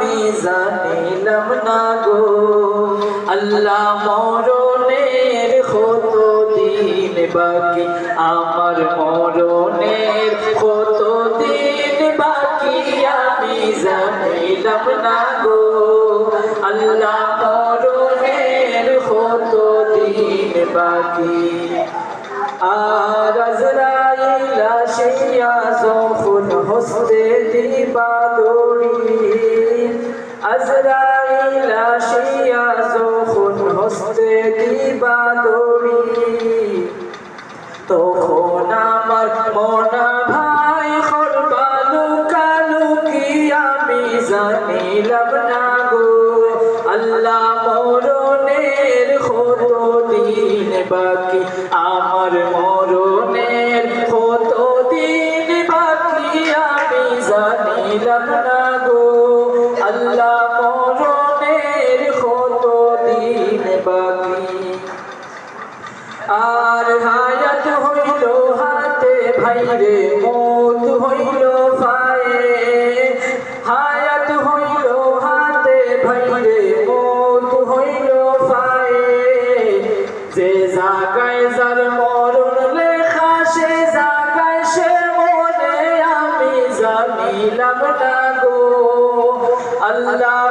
আমি জানিলাম না গো। আল্লাহ মরণের হতো দিন বাকি? আমার মরণের বাকি, আমার মরণের কত দিন বাকি আমি জানিলাম না গো। আল্লাহ মরণের কত দিন বাকি? আর হায়াত হইল হাতে, ভাইরে মত হইল পায়ে। হায়াত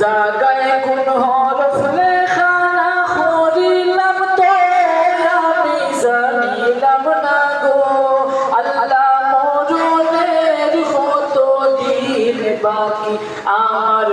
জায়গায় কোন হরফ লেখা না করিলাম তো আমি জানিলাম না গো। আল্লাহ মরণের কত দিন বাকি? আমার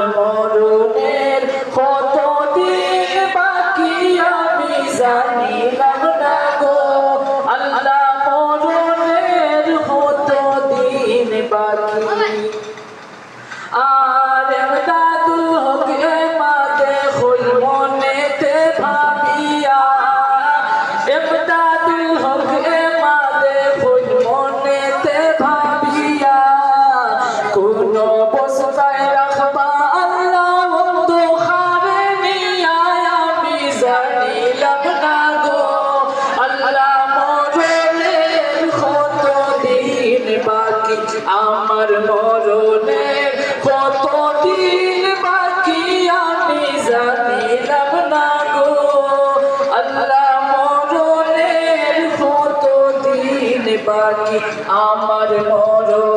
আমার মরণের কত দিন বাকি আমি জানিলাম না গো। আল্লাহ বাকি আমার মরণ